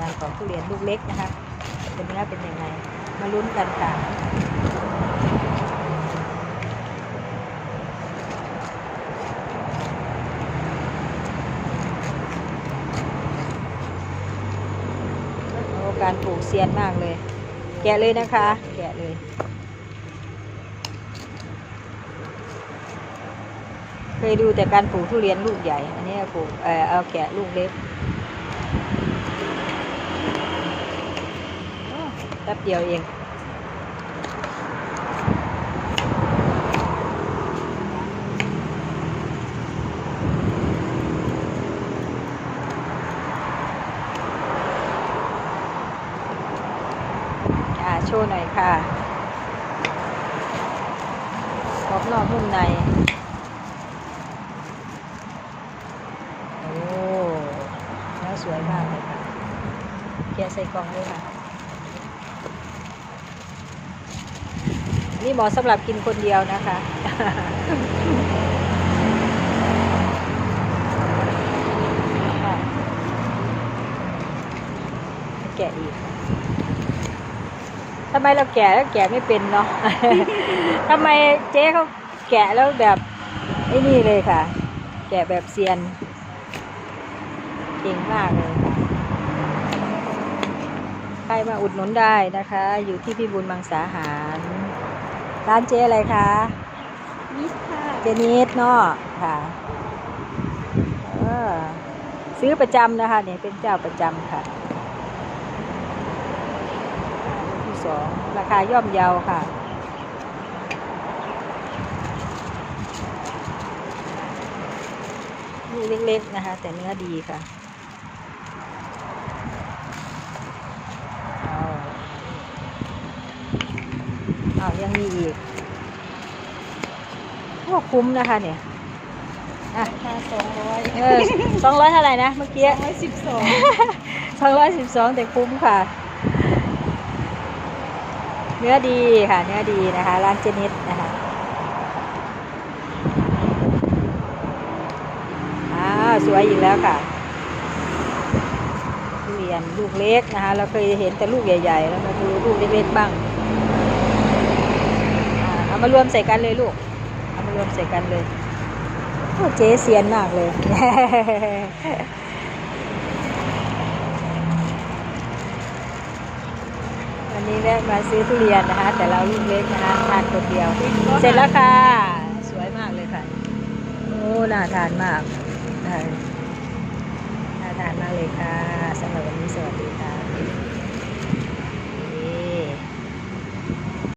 การของทุเรียนลูกเล็กนะคะเป็นเนื้อเป็นยังไง มาลุ้นกันค่ะการปลูกเซียนมากเลย แกะเลยนะคะ แกะเลยเคยดูแต่การปลูกทุเรียนลูกใหญ่ อันนี้ปลูกเออเอาแกะลูกเล็กอ้อแป๊บ เดียวเอง อ่า โชว์หน่อยค่ะรอบนอกนุ่มในโอ้แล้วสวยมากเลยค่ะเคียร์ใส่กล่องด้วยค่ะ นี่เหมาะสำหรับกินคนเดียวนะคะค่ะแกะอีกทำไมเราแกะแล้วแกะไม่เป็นเนาะทำไมเจ๊เขาแกะแล้วแบบไอ้นี่เลยค่ะ แกะแบบเซียนเก่งมากเลยค่ะใครมาอุดหนุนได้นะคะ อยู่ที่พี่บุญมังสาหาร ร้านเจ๊อะไรคะมิสค่ะเจนิสเนาะค่ะเออซื้อประจำนะคะเนี่ยเป็นเจ้าประจำค่ะลูกที่สองราคาย่อมเยาค่ะลูกเล็กๆนะคะ แต่เนื้อดีค่ะเอาเอายังมีอีกโอ้คุ้มนะคะเนี่ยอะราคาสองร้อยเออสองร้อยเท่าไหร่นะเมื่อกี้ร้อยสิบสองสองร้อยสิบสองแต่คุ้มค่ะ เนื้อดีค่ะ เนื้อดีนะคะ ร้านเจนิสนะคะอ้าวสวยอีกแล้วค่ะทุเรียนลูกเล็กนะคะ เราเคยเห็นแต่ลูกใหญ่ ๆ แล้วมาดูลูกเล็กๆบ้างอ่าเอา มารวมใส่กันเลยลูก เอามารวมใส่กันเลยโอ้เจ๊เซียนมากเลย วันนี้แวะมาซื้อทุเรียนนะคะ แต่เราลูกเล็กนะคะทานคนเดียว เสร็จแล้วค่ะ สวยมากเลยค่ะ โอ้ น่าทานมาก น่าทานมากเลยค่ะสำหรับวันนี้สวัสดี